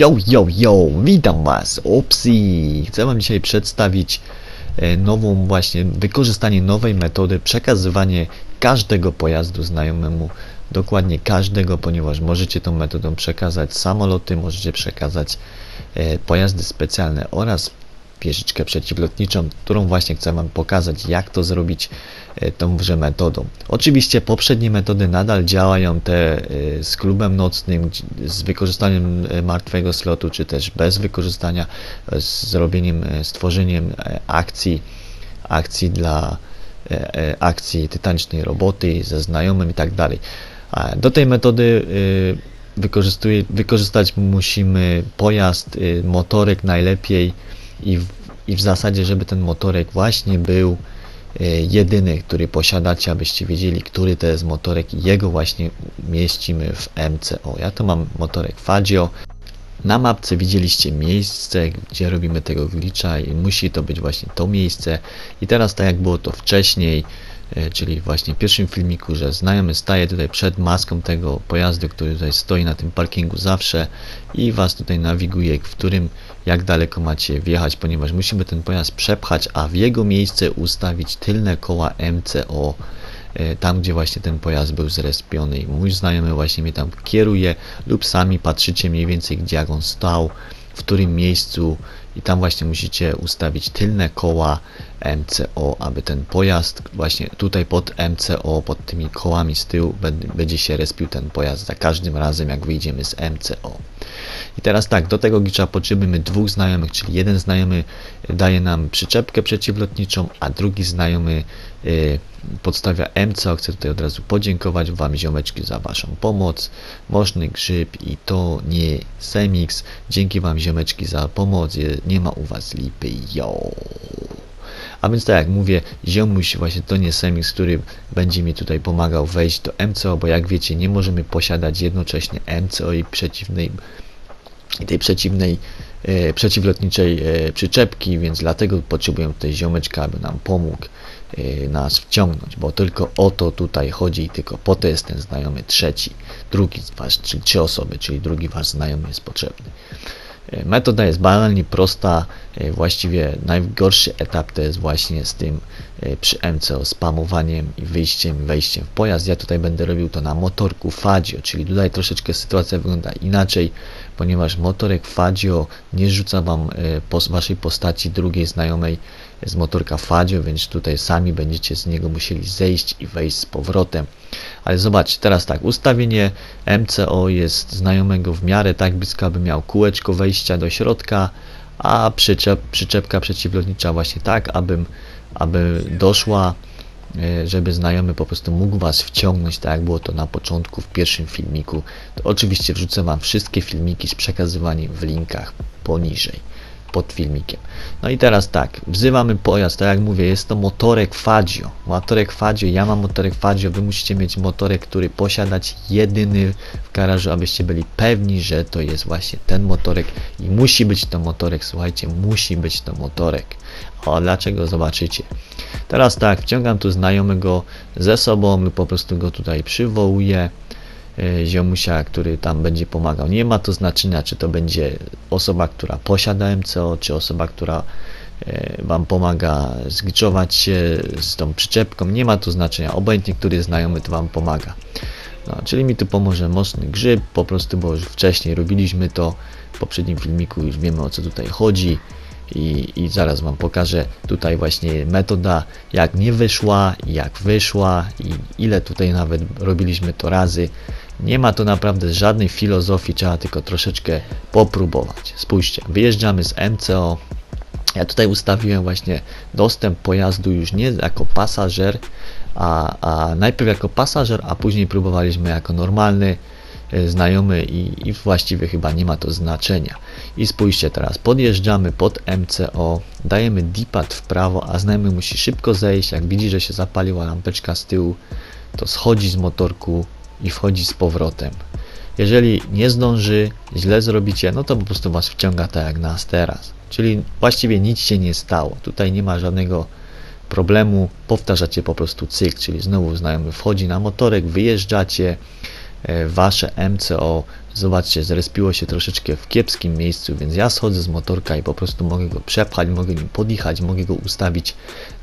Yo, yo, yo, witam Was, Opsi! Chcę Wam dzisiaj przedstawić e, nową właśnie, wykorzystanie nowej metody przekazywanie każdego pojazdu znajomemu, dokładnie każdego, ponieważ możecie tą metodą przekazać samoloty, możecie przekazać e, pojazdy specjalne oraz wieżyczkę przeciwlotniczą, którą właśnie chcę Wam pokazać, jak to zrobić e, tąże metodą. Oczywiście poprzednie metody nadal działają, te e, z klubem nocnym, z wykorzystaniem e, martwego slotu, czy też bez wykorzystania, z zrobieniem, stworzeniem akcji, akcji dla akcji tytanicznej roboty ze znajomym i tak dalej. Do tej metody wykorzystać musimy pojazd, motorek najlepiej i w, i w zasadzie, żeby ten motorek właśnie był e, jedyny, który posiadacie, abyście wiedzieli, który to jest motorek i jego właśnie mieścimy w MCO. Ja to mam motorek Fadzio. Na mapce widzieliście miejsce, gdzie robimy tego glitcha i musi to być właśnie to miejsce. I teraz tak jak było to wcześniej, e, czyli właśnie w pierwszym filmiku, że znajomy staje tutaj przed maską tego pojazdu, który tutaj stoi na tym parkingu zawsze i was tutaj nawiguje, w którym jak daleko macie wjechać, ponieważ musimy ten pojazd przepchać, a w jego miejsce ustawić tylne koła MCO e, tam gdzie właśnie ten pojazd był zrespiony i mój znajomy właśnie mnie tam kieruje lub sami patrzycie mniej więcej gdzie jak on stał, w którym miejscu i tam właśnie musicie ustawić tylne koła MCO, aby ten pojazd właśnie tutaj pod MCO, pod tymi kołami z tyłu bę- będzie się respił ten pojazd za każdym razem jak wyjdziemy z MCO. I teraz tak, do tego glitcha potrzebujemy dwóch znajomych, czyli jeden znajomy daje nam przyczepkę przeciwlotniczą, a drugi znajomy y, podstawia MCO. Chcę tutaj od razu podziękować Wam ziomeczki za Waszą pomoc. Moszny Grzyb i to nie Semix. Dzięki Wam ziomeczki za pomoc. Nie ma u Was lipy. Yo. A więc tak jak mówię, ziomuś właśnie to nie Semix, który będzie mi tutaj pomagał wejść do MCO, bo jak wiecie, nie możemy posiadać jednocześnie MCO i przeciwnej i tej przeciwnej, e, przeciwlotniczej e, przyczepki, więc dlatego potrzebujemy tutaj ziomeczka, aby nam pomógł e, nas wciągnąć, bo tylko o to tutaj chodzi i tylko po to jest ten znajomy trzeci, drugi was, czyli trzy osoby, czyli drugi wasz znajomy jest potrzebny. Metoda jest banalnie prosta, e, właściwie najgorszy etap to jest właśnie z tym e, przy MCO spamowaniem i wyjściem, wejściem w pojazd. Ja tutaj będę robił to na motorku Fadzio, czyli tutaj troszeczkę sytuacja wygląda inaczej, ponieważ motorek Fadzio nie rzuca wam e, waszej postaci drugiej znajomej z motorka Fadzio, więc tutaj sami będziecie z niego musieli zejść i wejść z powrotem. Ale zobaczcie, teraz tak, ustawienie MCO jest znajomego w miarę tak blisko, aby miał kółeczko wejścia do środka, a przyczep, przyczepka przeciwlotnicza właśnie tak, abym, aby doszła, e, żeby znajomy po prostu mógł Was wciągnąć, tak jak było to na początku w pierwszym filmiku. To oczywiście wrzucę Wam wszystkie filmiki z przekazywaniem w linkach poniżej pod filmikiem. No i teraz tak, wzywamy pojazd, tak jak mówię, jest to motorek Fadzio. Motorek Fadzio, ja mam motorek Fadzio, wy musicie mieć motorek, który posiadać jedyny w garażu, abyście byli pewni, że to jest właśnie ten motorek i musi być to motorek, słuchajcie, musi być to motorek. O, dlaczego zobaczycie? Teraz tak, wciągam tu znajomego ze sobą po prostu go tutaj przywołuję ziomusia, który tam będzie pomagał. Nie ma to znaczenia, czy to będzie osoba, która posiada MCO, czy osoba, która e, Wam pomaga zgiczować się z tą przyczepką. Nie ma to znaczenia. Obojętnie, który znajomy to Wam pomaga. No, czyli mi tu pomoże mocny grzyb, po prostu, bo już wcześniej robiliśmy to w poprzednim filmiku, już wiemy o co tutaj chodzi. I, I zaraz Wam pokażę tutaj właśnie metoda, jak nie wyszła, jak wyszła i ile tutaj nawet robiliśmy to razy. Nie ma to naprawdę żadnej filozofii, trzeba tylko troszeczkę popróbować. Spójrzcie, wyjeżdżamy z MCO. Ja tutaj ustawiłem właśnie dostęp pojazdu już nie jako pasażer, a, a najpierw jako pasażer, a później próbowaliśmy jako normalny e, znajomy i, i właściwie chyba nie ma to znaczenia. I spójrzcie teraz, podjeżdżamy pod MCO, dajemy D-pad w prawo, a znajomy musi szybko zejść, jak widzi, że się zapaliła lampeczka z tyłu, to schodzi z motorku i wchodzi z powrotem. Jeżeli nie zdąży, źle zrobicie, no to po prostu was wciąga tak jak nas teraz. Czyli właściwie nic się nie stało. Tutaj nie ma żadnego problemu, powtarzacie po prostu cykl, czyli znowu znajomy wchodzi na motorek, wyjeżdżacie, e, wasze MCO, zobaczcie, zrespiło się troszeczkę w kiepskim miejscu, więc ja schodzę z motorka i po prostu mogę go przepchać, mogę nim podjechać, mogę go ustawić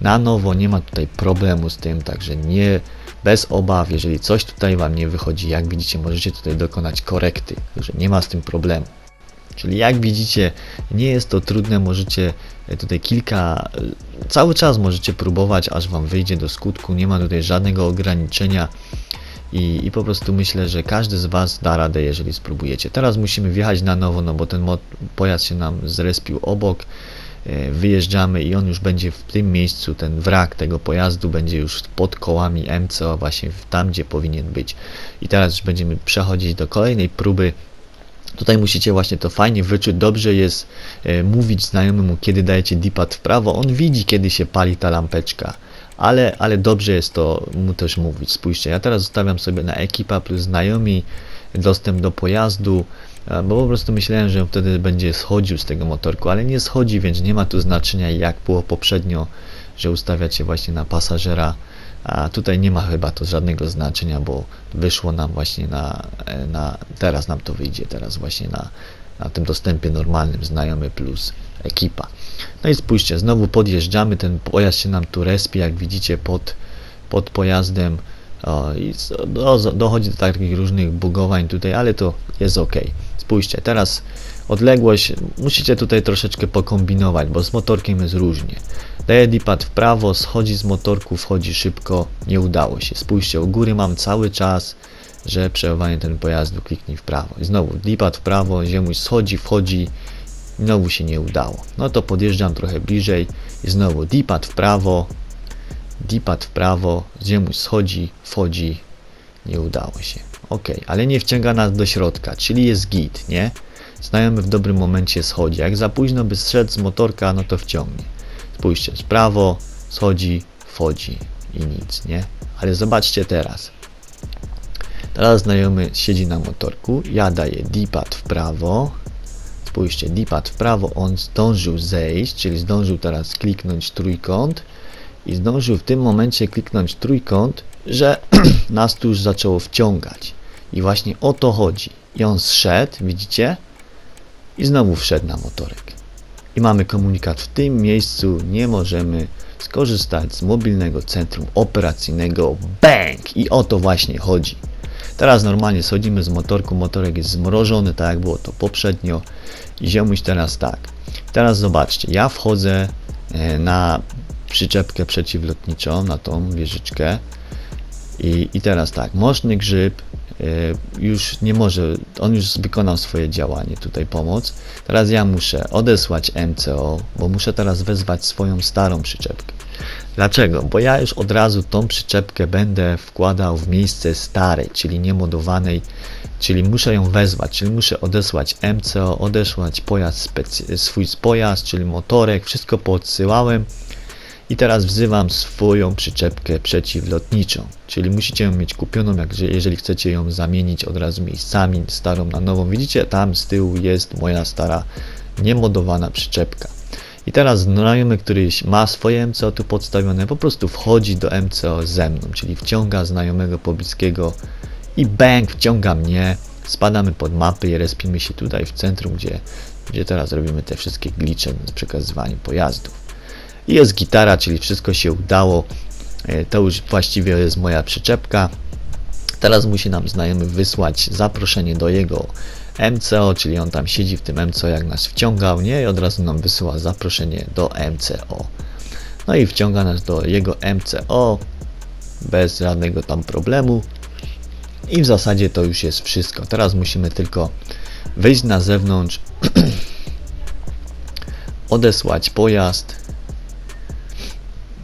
na nowo, nie ma tutaj problemu z tym, także nie bez obaw, jeżeli coś tutaj wam nie wychodzi, jak widzicie, możecie tutaj dokonać korekty, także nie ma z tym problemu. Czyli jak widzicie, nie jest to trudne, możecie e, tutaj kilka, e, cały czas możecie próbować, aż wam wyjdzie do skutku, nie ma tutaj żadnego ograniczenia i, i po prostu myślę, że każdy z was da radę, jeżeli spróbujecie. Teraz musimy wjechać na nowo, no bo ten pojazd się nam zrespił obok, e, wyjeżdżamy i on już będzie w tym miejscu, ten wrak tego pojazdu będzie już pod kołami MCO, właśnie tam, gdzie powinien być. I teraz już będziemy przechodzić do kolejnej próby Tutaj musicie właśnie to fajnie wyczuć. Dobrze jest e, mówić znajomemu, kiedy dajecie dipad w prawo. On widzi, kiedy się pali ta lampeczka. Ale, ale dobrze jest to mu też mówić. Spójrzcie, ja teraz zostawiam sobie na ekipa plus znajomi dostęp do pojazdu, e, bo po prostu myślałem, że wtedy będzie schodził z tego motorku, ale nie schodzi, więc nie ma tu znaczenia jak było poprzednio, że ustawiacie właśnie na pasażera. A tutaj nie ma chyba to żadnego znaczenia, bo wyszło nam właśnie na, e, na teraz nam to wyjdzie, teraz właśnie na, na tym dostępie normalnym znajomy plus ekipa. No i spójrzcie, znowu podjeżdżamy, ten pojazd się nam tu respi, jak widzicie pod, pod pojazdem o, i do, dochodzi do takich różnych bugowań tutaj, ale to jest ok. Spójrzcie, teraz odległość, musicie tutaj troszeczkę pokombinować, bo z motorkiem jest różnie. Daję dipad w prawo, schodzi z motorku, wchodzi szybko, nie udało się. Spójrzcie, u góry mam cały czas, że przeładowanie ten pojazdu kliknij w prawo. I znowu dipad w prawo, ziemuś schodzi, wchodzi, znowu się nie udało. No to podjeżdżam trochę bliżej i znowu dipad w prawo, dipad w prawo, ziemuś schodzi, wchodzi, nie udało się. Ok, ale nie wciąga nas do środka, czyli jest git, nie? Znajomy w dobrym momencie schodzi. Jak za późno by zszedł z motorka, no to wciągnie. Spójrzcie, w prawo, schodzi, wchodzi i nic, nie? Ale zobaczcie teraz. Teraz znajomy siedzi na motorku, ja daję dipad w prawo. Spójrzcie, dipad w prawo, on zdążył zejść, czyli zdążył teraz kliknąć trójkąt i zdążył w tym momencie kliknąć trójkąt, że nas tu już zaczęło wciągać. I właśnie o to chodzi. I on zszedł, widzicie? I znowu wszedł na motorek. I mamy komunikat w tym miejscu nie możemy skorzystać z mobilnego centrum operacyjnego BANG i o to właśnie chodzi. Teraz normalnie schodzimy z motorku, motorek jest zmrożony, tak jak było to poprzednio ziomuś teraz tak. Teraz zobaczcie, ja wchodzę e, na przyczepkę przeciwlotniczą, na tą wieżyczkę i, i teraz tak, moczny grzyb e, już nie może, on już wykonał swoje działanie, tutaj pomoc. Teraz ja muszę odesłać MCO, bo muszę teraz wezwać swoją starą przyczepkę. Dlaczego? Bo ja już od razu tą przyczepkę będę wkładał w miejsce starej, czyli niemodowanej, czyli muszę ją wezwać, czyli muszę odesłać MCO, odesłać pojazd swój pojazd, czyli motorek, wszystko poodsyłałem i teraz wzywam swoją przyczepkę przeciwlotniczą, czyli musicie ją mieć kupioną, jak, jeżeli chcecie ją zamienić od razu miejscami, starą na nową. Widzicie, tam z tyłu jest moja stara, niemodowana przyczepka. I teraz znajomy, który ma swoje MCO tu podstawione, po prostu wchodzi do MCO ze mną, czyli wciąga znajomego pobliskiego i bang, wciąga mnie, spadamy pod mapy i respimy się tutaj w centrum, gdzie, gdzie teraz robimy te wszystkie glicze z przekazywaniem pojazdów. I jest gitara, czyli wszystko się udało. E, To już właściwie jest moja przyczepka. Teraz musi nam znajomy wysłać zaproszenie do jego MCO, czyli on tam siedzi w tym MCO, jak nas wciągał, nie? I od razu nam wysyła zaproszenie do MCO. No i wciąga nas do jego MCO bez żadnego tam problemu. I w zasadzie to już jest wszystko. Teraz musimy tylko wyjść na zewnątrz, odesłać pojazd.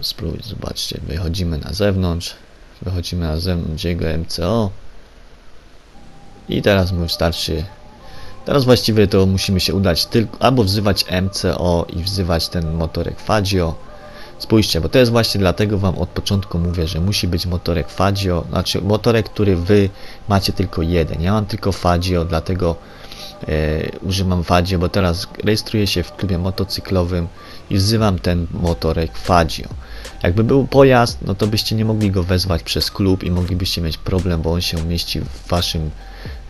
Spróbuj, zobaczcie, wychodzimy na zewnątrz, wychodzimy na zewnątrz jego MCO i teraz mu wystarczy. Teraz właściwie to musimy się udać tylko albo wzywać MCO i wzywać ten motorek Fadzio. Spójrzcie, bo to jest właśnie dlatego wam od początku mówię, że musi być motorek Fadzio, znaczy motorek, który wy macie tylko jeden. Ja mam tylko Fadzio, dlatego e, używam Fadzio, bo teraz rejestruję się w klubie motocyklowym i wzywam ten motorek Fadzio. Jakby był pojazd, no to byście nie mogli go wezwać przez klub i moglibyście mieć problem, bo on się mieści w waszym,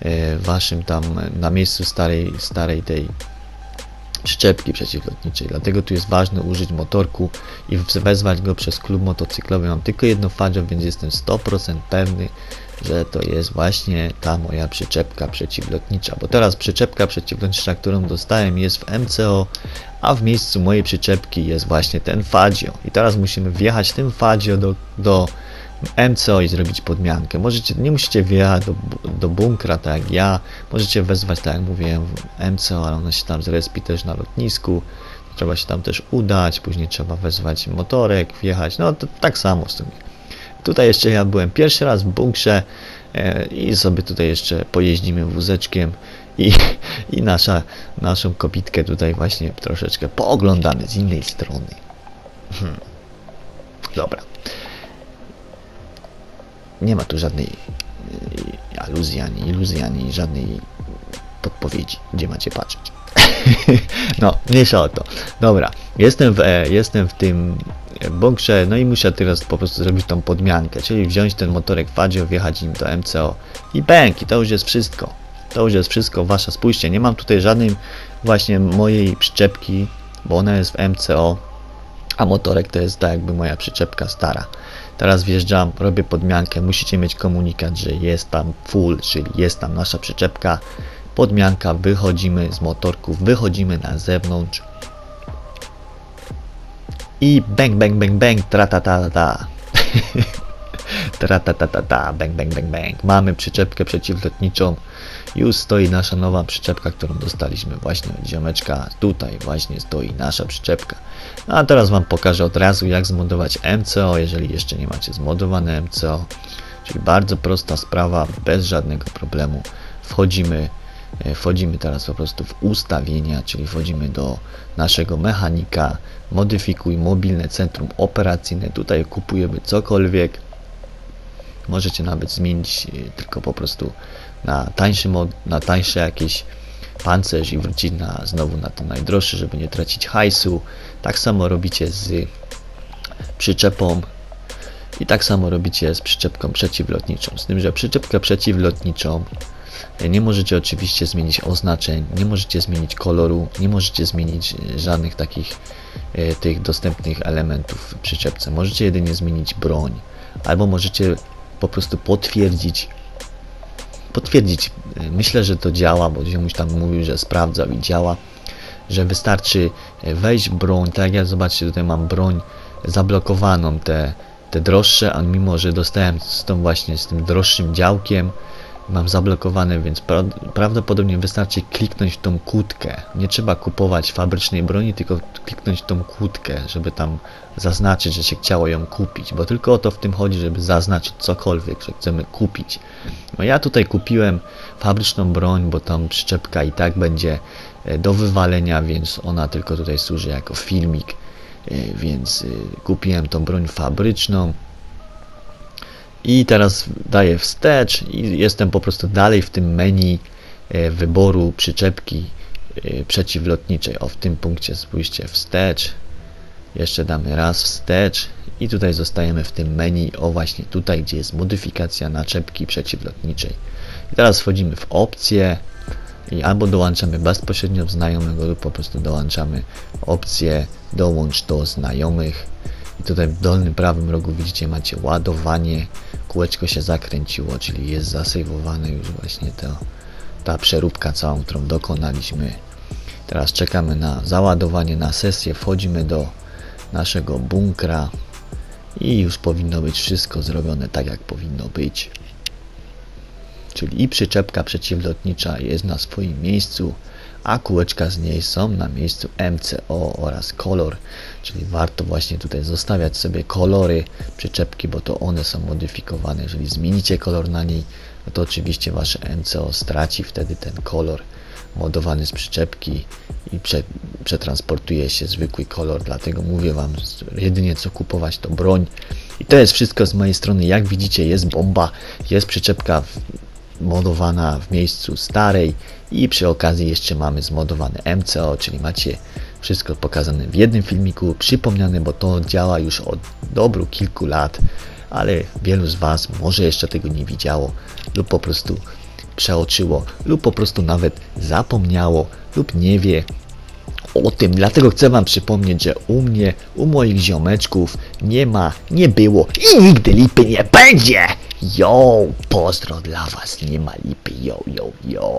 e, waszym tam na miejscu starej, starej tej przyczepki przeciwlotniczej. Dlatego tu jest ważne użyć motorku i wezwać go przez klub motocyklowy. Mam tylko jedno Fadzio, więc jestem 100% pewny, że to jest właśnie ta moja przyczepka przeciwlotnicza. Bo teraz przyczepka przeciwlotnicza, którą dostałem jest w MCO, a w miejscu mojej przyczepki jest właśnie ten Fadzio. I teraz musimy wjechać tym Fadzio do, do MCO i zrobić podmiankę. Możecie, nie musicie wjechać do, do bunkra, tak jak ja. Możecie wezwać, tak jak mówiłem, w MCO, ale ona się tam zrespi też na lotnisku. Trzeba się tam też udać, później trzeba wezwać motorek, wjechać. No to tak samo w sumie. Tutaj jeszcze ja byłem pierwszy raz w bunkrze e, i sobie tutaj jeszcze pojeździmy wózeczkiem i, i nasza, naszą kopitkę tutaj właśnie troszeczkę pooglądamy z innej strony. Hmm. Dobra. Nie ma tu żadnej e, aluzji, ani iluzji, ani żadnej podpowiedzi, gdzie macie patrzeć. no, mniejsza o to. Dobra, jestem w, e, jestem w tym bunkrze, no i muszę teraz po prostu zrobić tą podmiankę, czyli wziąć ten motorek Fadzio, wjechać nim do MCO i bęk, i to już jest wszystko. To już jest wszystko wasza. Spójrzcie, nie mam tutaj żadnej właśnie mojej przyczepki, bo ona jest w MCO, a motorek to jest tak jakby moja przyczepka stara. Teraz wjeżdżam, robię podmiankę, musicie mieć komunikat, że jest tam full, czyli jest tam nasza przyczepka, podmianka, wychodzimy z motorku, wychodzimy na zewnątrz i bang, bang, bang, bang, tra ta ta ta tra ta ta ta ta bang, bang, bang, bang. Mamy przyczepkę przeciwlotniczą, już stoi nasza nowa przyczepka, którą dostaliśmy właśnie od ziomeczka, tutaj właśnie stoi nasza przyczepka. No a teraz Wam pokażę od razu jak zmodować MCO, jeżeli jeszcze nie macie zmodowane MCO, czyli bardzo prosta sprawa, bez żadnego problemu. Wchodzimy wchodzimy teraz po prostu w ustawienia, czyli wchodzimy do naszego mechanika, modyfikuj mobilne centrum operacyjne, tutaj kupujemy cokolwiek, możecie nawet zmienić e, tylko po prostu na tańszy mod, na tańsze jakieś pancerz i wrócić na, znowu na ten najdroższy, żeby nie tracić hajsu. Tak samo robicie z przyczepą i tak samo robicie z przyczepką przeciwlotniczą. Z tym, że przyczepkę przeciwlotniczą nie możecie oczywiście zmienić oznaczeń, nie możecie zmienić koloru, nie możecie zmienić e, żadnych takich e, tych dostępnych elementów w przyczepce. Możecie jedynie zmienić broń, albo możecie po prostu potwierdzić potwierdzić. E, myślę, że to działa, bo ziomuś tam mówił, że sprawdzał i działa, że wystarczy wejść broń, tak jak ja zobaczcie, tutaj mam broń zablokowaną, te, te droższe, a mimo, że dostałem z tą właśnie, z tym droższym działkiem, mam zablokowane, więc pra prawdopodobnie wystarczy kliknąć tą kłódkę. Nie trzeba kupować fabrycznej broni, tylko kliknąć tą kłódkę, żeby tam zaznaczyć, że się chciało ją kupić, bo tylko o to w tym chodzi, żeby zaznaczyć cokolwiek, że chcemy kupić. No ja tutaj kupiłem fabryczną broń, bo tam przyczepka i tak będzie e, do wywalenia, więc ona tylko tutaj służy jako filmik, e, więc e, kupiłem tą broń fabryczną i teraz daję wstecz i jestem po prostu dalej w tym menu e, wyboru przyczepki e, przeciwlotniczej. O, w tym punkcie spójrzcie wstecz. Jeszcze damy raz wstecz i tutaj zostajemy w tym menu, o właśnie tutaj, gdzie jest modyfikacja naczepki przeciwlotniczej. I teraz wchodzimy w opcje i albo dołączamy bezpośrednio znajomego lub po prostu dołączamy opcję dołącz do znajomych i tutaj w dolnym prawym rogu widzicie macie ładowanie kółeczko się zakręciło, czyli jest zasejwowane już właśnie to, ta przeróbka całą, którą dokonaliśmy. Teraz czekamy na załadowanie na sesję, wchodzimy do naszego bunkra i już powinno być wszystko zrobione tak jak powinno być. Czyli i przyczepka przeciwlotnicza jest na swoim miejscu, a kółeczka z niej są na miejscu MCO oraz kolor, czyli warto właśnie tutaj zostawiać sobie kolory przyczepki, bo to one są modyfikowane. Jeżeli zmienicie kolor na niej, no to oczywiście wasze MCO straci wtedy ten kolor modowany z przyczepki i prze, przetransportuje się zwykły kolor, dlatego mówię wam jedynie co kupować to broń. I to jest wszystko z mojej strony, jak widzicie jest bomba, jest przyczepka modowana w miejscu starej i przy okazji jeszcze mamy zmodowane MCO, czyli macie Wszystko pokazane w jednym filmiku, przypomniane, bo to działa już od dobru kilku lat, ale wielu z Was może jeszcze tego nie widziało lub po prostu przeoczyło lub po prostu nawet zapomniało lub nie wie o tym. Dlatego chcę Wam przypomnieć, że u mnie, u moich ziomeczków nie ma, nie było i nigdy lipy nie będzie! Yo, pozdro dla Was, nie ma lipy, yo, yo, yo.